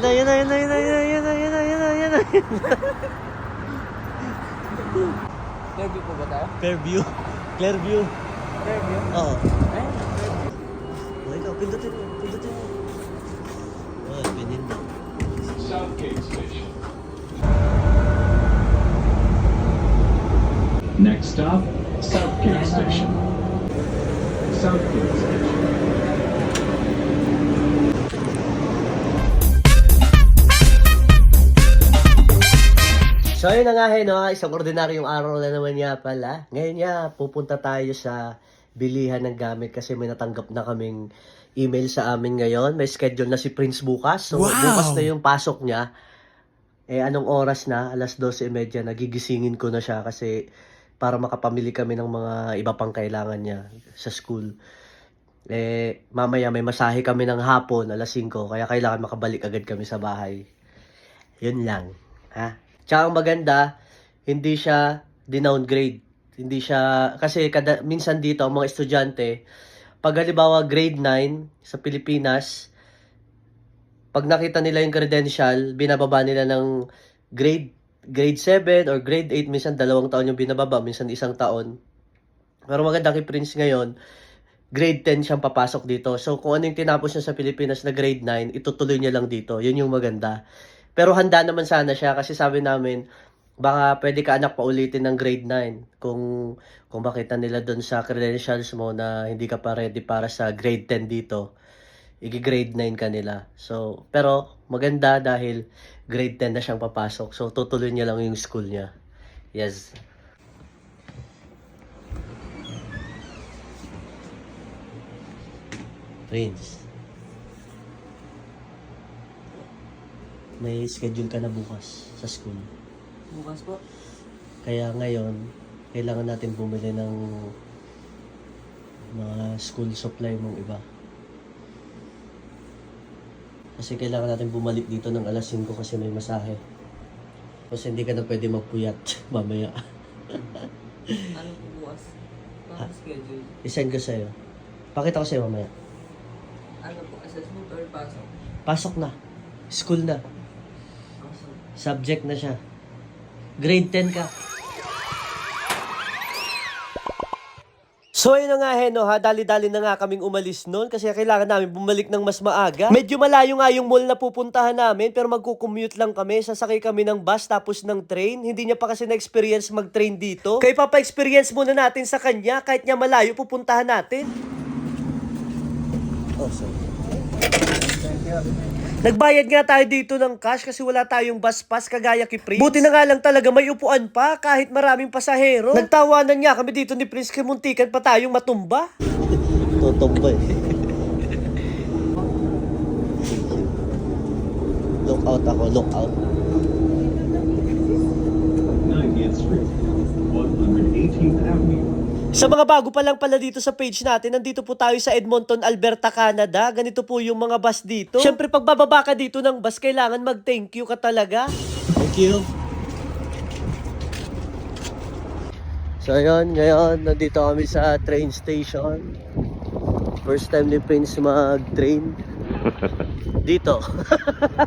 Yun na, yun na, yun na, yun na, yun na, yun na, yun na, yun na. Fairview po ba tayo? Fairview. Clairview. Fairview? Oo. Eh? Oh, ikaw, pindutin mo, pindutin mo. Oh, pinindaw. Southgate Station. Next stop, Southgate Station. Southgate Station. So yun na nga eh, no? isang ordinaryong araw na naman niya pala. Ngayon niya, pupunta tayo sa bilihan ng gamit kasi may natanggap na kaming email sa amin ngayon. May schedule na si Prince bukas. So bukas na yung pasok niya. Eh anong oras na? Alas 12.30 nagigisingin ko na siya kasi para makapamili kami ng mga iba pang kailangan niya sa school. Eh, mamaya may masahe kami ng hapon, alas 5, kaya kailangan makabalik agad kami sa bahay. Yun lang. Ha? Tsaka ang maganda, hindi siya dinowngrade. Hindi siya, kasi kada, minsan dito, ang mga estudyante, pag halimbawa grade 9 sa Pilipinas, pag nakita nila yung credential, binababa nila ng grade grade 7 or grade 8, minsan dalawang taon yung binababa, minsan isang taon. Pero maganda kay Prince ngayon, grade 10 siyang papasok dito. So kung ano yung tinapos niya sa Pilipinas na grade 9, itutuloy niya lang dito. Yun yung maganda. Pero handa naman sana siya kasi sabi namin, baka pwede ka anak paulitin ng grade 9 kung kung makita nila doon sa credentials mo na hindi ka pa ready para sa grade 10 dito i-grade 9 ka nila. So, pero maganda dahil grade 10 na siyang papasok. So, tutuloy niya lang yung school niya. Yes. Prince. May schedule ka na bukas sa school. Bukas po. Kaya ngayon, kailangan natin bumili ng mga school supply mong iba. Kasi kailangan natin bumalik dito ng alas 5 kasi may masahe. Kasi hindi ka na pwede magpuyat mamaya. Ano po bukas? Paano schedule? I-send ko sa'yo. Pakita ko sa'yo mamaya. Ano po? Assessment or pasok? Pasok na. School na. Subject na siya. Grade 10 ka. So ayun na nga Heno ha, dali-dali na nga kaming umalis noon kasi kailangan namin bumalik ng mas maaga. Medyo malayo nga yung mall na pupuntahan namin pero magkukommute lang kami, sasakay kami ng bus tapos ng train. Hindi niya pa kasi na-experience mag-train dito. Kaya papa-experience muna natin sa kanya kahit niya malayo pupuntahan natin. Oh, sorry. Nagbayad nga tayo dito ng cash kasi wala tayong bus pass kagaya kay Prince. Buti na nga lang talaga may upuan pa kahit maraming pasahero. Nagtawanan niya kami dito ni Prince kay muntikan pa tayong matumba. Tutumba eh. Look out ako, look out. 90th Street, 118th Avenue. Sa mga bago pa lang pala dito sa page natin, nandito po tayo sa Edmonton, Alberta, Canada. Ganito po yung mga bus dito. Siyempre, pag bababa ka dito ng bus, kailangan mag-thank you ka talaga. Thank you. So, ayun, ngayon, nandito kami sa train station. First time ni Prince mag-train. Dito.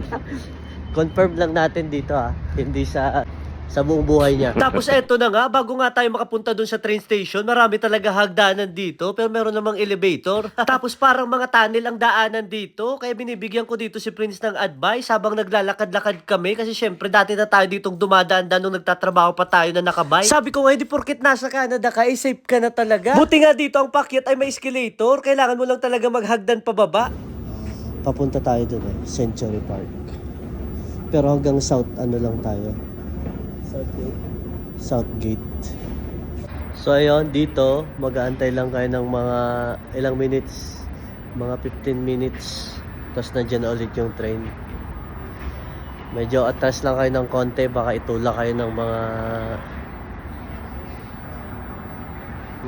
Confirm lang natin dito ah. Hindi sa sa buong buhay niya. Tapos eto na nga, bago nga tayo makapunta dun sa train station, marami talaga hagdanan dito, pero meron namang elevator. Tapos parang mga tunnel ang daanan dito, kaya binibigyan ko dito si Prince ng advice habang naglalakad-lakad kami, kasi syempre dati na tayo ditong dumadaan nung nagtatrabaho pa tayo na nakabike. Sabi ko nga, hindi porkit nasa Canada ka, eh safe ka na talaga. Buti nga dito ang pakyat ay may escalator, kailangan mo lang talaga maghagdan pababa. Papunta tayo dun eh, Century Park. Pero hanggang south, ano lang tayo, Southgate. Southgate. So ayun, dito mag-aantay lang kayo ng mga ilang minutes, mga 15 minutes. Tapos nandiyan na ulit yung train. Medyo atras lang kayo ng konti, baka itulak kayo ng mga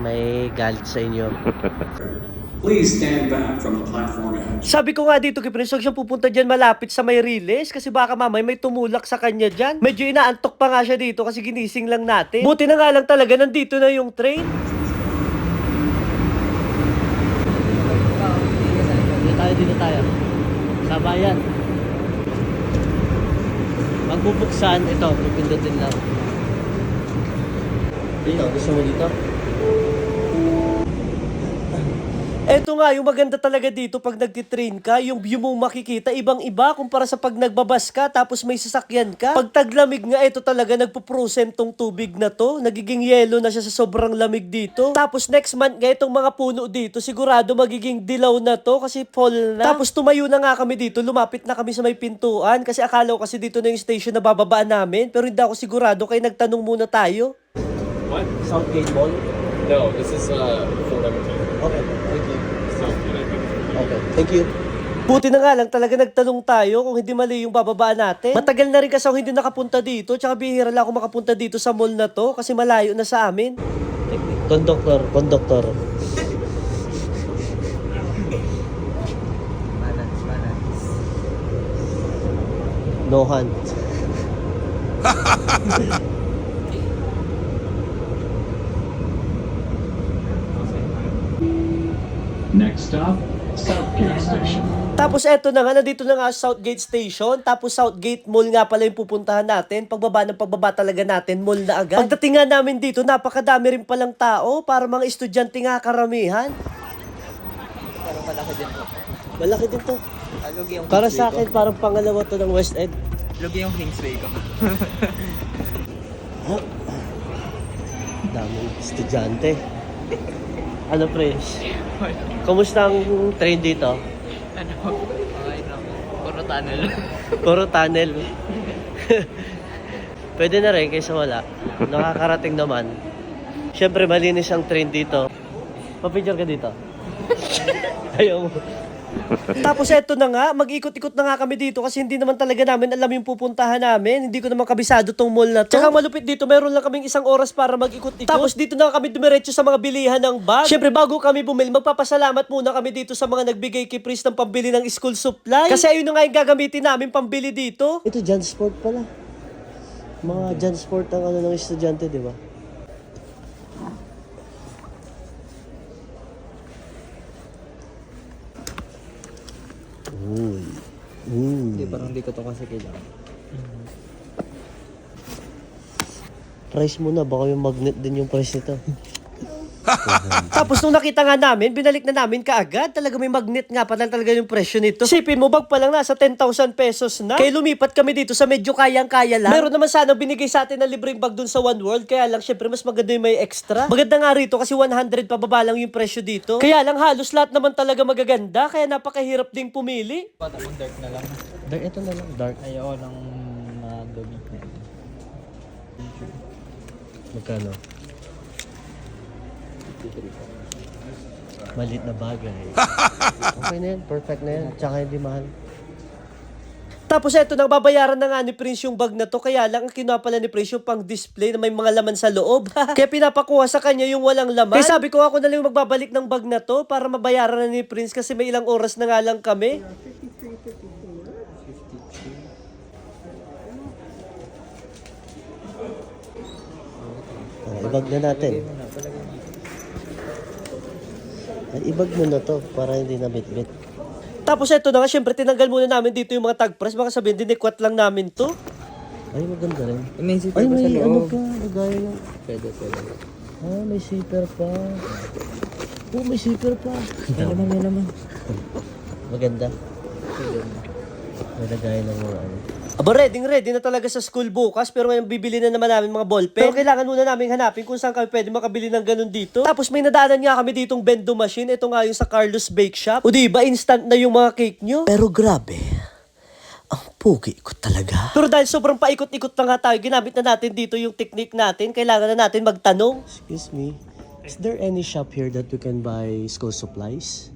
may galit sa inyo. Please stand back from the platform edge. Sabi ko nga dito kay Prince, huwag siyang pupunta dyan malapit sa may riles kasi baka mamay may tumulak sa kanya dyan. Medyo inaantok pa nga siya dito kasi ginising lang natin. Buti na nga lang talaga nandito na yung train. Dito tayo, dito tayo. Sa bayan. Pag bubuksan, ito, pipindutin lang. Dito, gusto mo dito? Eto nga, yung maganda talaga dito pag nagtitrain ka, yung view mo makikita, ibang-iba kumpara sa pag nagbabas ka, tapos may sasakyan ka. Pag taglamig nga, ito talaga nagpo-prosent tong tubig na to. Nagiging yellow na siya sa sobrang lamig dito. Tapos next month nga, itong mga puno dito, sigurado magiging dilaw na to kasi fall na. Tapos tumayo na nga kami dito, lumapit na kami sa may pintuan kasi akala ko kasi dito na yung station na bababaan namin. Pero hindi ako sigurado, kaya nagtanong muna tayo. What? Southgate Mall? No, this is uh, Fort Edmonton. Okay, thank you. Southgate, I think. Okay, thank you. Buti na nga lang talaga nagtanong tayo kung hindi mali yung bababaan natin. Matagal na rin kasi ako hindi nakapunta dito, tsaka bihira lang ako makapunta dito sa mall na to kasi malayo na sa amin. Conductor, conductor. Balance, balance. No hunt. Next stop, Southgate Station. Tapos eto na nga, nandito na nga Southgate Station. Tapos Southgate Mall nga pala yung pupuntahan natin. Pagbaba ng pagbaba talaga natin, mall na agad. Pagdating nga namin dito, napakadami rin palang tao para mga estudyante nga karamihan. Pero malaki din po. Malaki din to. Alog yung Para sa akin, parang pangalawa to ng West End. Alog yung Kingsway ko. Daming estudyante. Ano, pre? Kumusta ang train dito? ano? Okay lang. Puro tunnel. Puro tunnel. Pwede na rin kaysa wala. Nakakarating naman. Siyempre, malinis ang train dito. Papicture ka dito. Ayaw mo. Tapos eto na nga, mag-ikot-ikot na nga kami dito kasi hindi naman talaga namin alam yung pupuntahan namin. Hindi ko naman kabisado tong mall na to. Tsaka malupit dito, meron lang kaming isang oras para mag-ikot-ikot. Tapos dito na kami dumiretso sa mga bilihan ng bag. Siyempre, bago kami bumili, magpapasalamat muna kami dito sa mga nagbigay kay Pris ng pambili ng school supply. Kasi ayun na nga yung gagamitin namin pambili dito. Ito, Jansport pala. Mga Jansport ang ano ng estudyante, di ba? Uy. Uy. Hindi, parang hindi ko to kasi kailangan. Price mo na, baka yung magnet din yung price nito. Tapos nung nakita nga namin, binalik na namin kaagad. Talaga may magnet nga pala talaga yung presyo nito. Sipin mo, bag pa lang nasa 10,000 pesos na. Kaya lumipat kami dito sa medyo kayang-kaya lang. Meron naman sana binigay sa atin na libreng bag dun sa One World. Kaya lang, syempre, mas maganda yung may extra. Maganda nga rito kasi 100 pababa lang yung presyo dito. Kaya lang, halos lahat naman talaga magaganda. Kaya napakahirap ding pumili. Bata kong dark na lang. Dark, ito na lang. Dark. Ayaw ng mga dumi. Magkano? Malit na bagay. okay na yan. Perfect na yan. Tsaka hindi mahal. Tapos eto, babayaran na nga ni Prince yung bag na to. Kaya lang, ang kinuha pala ni Prince yung pang display na may mga laman sa loob. Kaya pinapakuha sa kanya yung walang laman. Kaya sabi ko, ako na lang yung magbabalik ng bag na to para mabayaran na ni Prince kasi may ilang oras na nga lang kami. Ibag na natin. Ay, ibag mo na to para hindi na bit-bit. Tapos eto na nga, syempre tinanggal muna namin dito yung mga tag press. Baka sabihin, dinikwat lang namin to. Ay, maganda rin. May zipper Ay, pa sa may ano pa, lagay ng... Pwede, pwede. Ah, may zipper pa. Oh, may zipper pa. May laman, may laman. Maganda. May lagay ng mga ano. Aba, ready ready na talaga sa school bukas pero ngayon bibili na naman namin mga ballpen. Pero kailangan muna namin hanapin kung saan kami pwede makabili ng ganun dito. Tapos may nadaanan nga kami ditong bendo machine. Ito nga yung sa Carlos Bake Shop. O di ba instant na yung mga cake nyo? Pero grabe. Ang pugi ko talaga. Pero dahil sobrang paikot-ikot na nga tayo, ginamit na natin dito yung technique natin. Kailangan na natin magtanong. Excuse me. Is there any shop here that we can buy school supplies?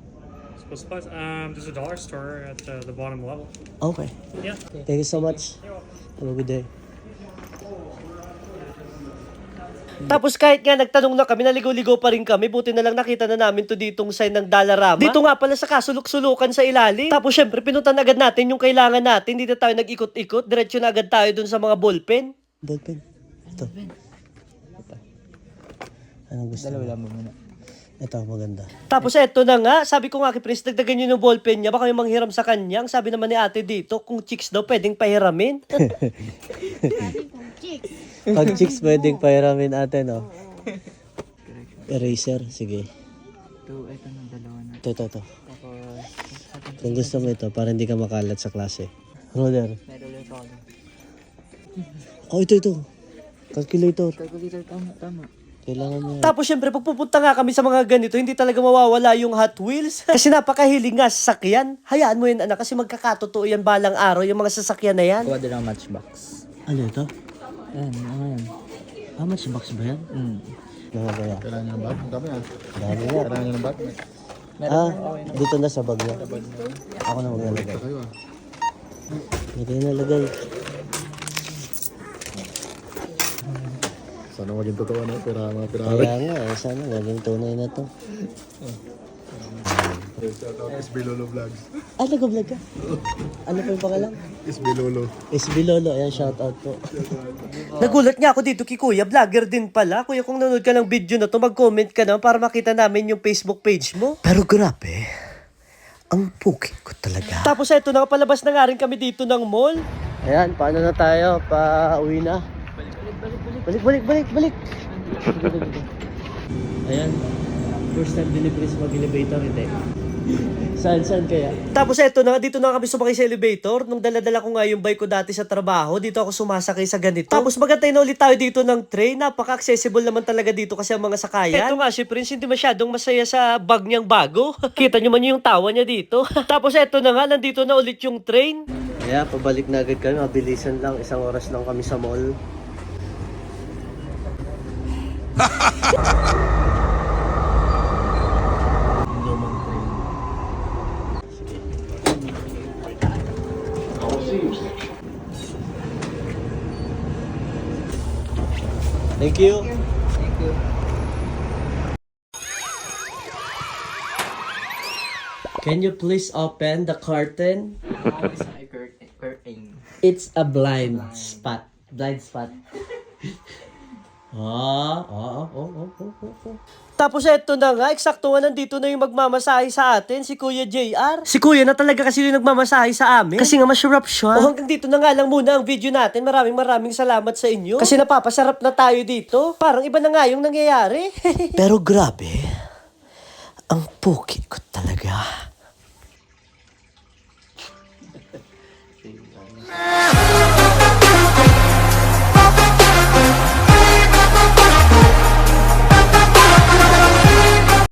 School supplies. Um, there's a dollar store at uh, the bottom level. Okay. Yeah. Thank you so much. Have a good day. Tapos kahit nga nagtanong na kami, naligaw-ligaw pa rin kami. Buti na lang nakita na namin to ditong sign ng Dalarama. Dito nga pala sa kasulok-sulukan sa ilalim. Tapos syempre, pinuntan agad natin yung kailangan natin. Dito tayo nag-ikot-ikot. Diretso na agad tayo dun sa mga ballpen. Ballpen. Ito. Anong gusto Dalawa lang mo muna. Ito, maganda. Tapos eto na nga, sabi ko nga kay Prince, dagdagan nyo ng ballpen niya, baka may manghiram sa kanya. Ang sabi naman ni ate dito, kung chicks daw, pwedeng pahiramin. Pag chicks, pwedeng pahiramin ate, no? Eraser, sige. Ito, ito na dalawa na. Ito, ito, ito. Tapos, Kung gusto mo ito, para hindi ka makalat sa klase. Roller. meron ulit ako. Oh, ito, ito. Calculator. Calculator, tama, tama. Kailangan mo Tapos syempre, pag pupunta nga kami sa mga ganito, hindi talaga mawawala yung Hot Wheels. kasi napakahiling nga sa sasakyan. Hayaan mo yun, anak, kasi magkakatotoo yan balang araw, yung mga sasakyan na yan. Kuha din ang matchbox. Ano ito? Ayan, ano yan? How much box ba yan? Mm. Mga kaya. Kailangan nyo ng bag? Ang dami ah. Dami. Kailangan nyo ng bag? Ah, dito na sa bag niya. Ako na maglalagay. Kayo ah. Dito na nalagay. Sana maging totoo na. Pira, mga pirara. Kaya nga, eh, sana naging tunay na to. Shout out SB Lolo Vlogs. Ah, nag-vlog ka? Ano pa yung pangalan? SB Lolo. SB Lolo, ayan, shoutout po. Nagulat nga ako dito kay Kuya, vlogger din pala. Kuya, kung nanonood ka ng video na to, mag-comment ka naman para makita namin yung Facebook page mo. Pero grabe, ang puki ko talaga. Tapos eto, nakapalabas na nga rin kami dito ng mall. Ayan, paano na tayo? Pa-uwi na. Balik, balik, balik, balik. Ayan, first time deliveries mag-elevator, hindi. Saan, saan kaya? Tapos eto na, dito na kami sumakay sa elevator. Nung daladala ko nga yung bike ko dati sa trabaho, dito ako sumasakay sa ganito. Tapos magantay na ulit tayo dito ng train. Napaka-accessible naman talaga dito kasi ang mga sakayan. Eto nga, si Prince hindi masyadong masaya sa bag niyang bago. Kita niyo man yung tawa niya dito. Tapos eto na nga, nandito na ulit yung train. Kaya, pabalik na agad kami. Mabilisan lang. Isang oras lang kami sa mall. Thank you. Thank you. Can you please open the curtain? It's a curtain. curtain. It's a blind spot. Blind spot. Ah, ah, ah, oh, oh, oh, oh, oh. Tapos eto na nga, eksaktuhan nandito na yung magmamasahe sa atin, si Kuya JR. Si Kuya na talaga kasi yung nagmamasahe sa amin. Kasi nga masarap siya. O hanggang dito na nga lang muna ang video natin. Maraming maraming salamat sa inyo. Kasi napapasarap na tayo dito. Parang iba na nga yung nangyayari. Pero grabe, ang puki ko talaga.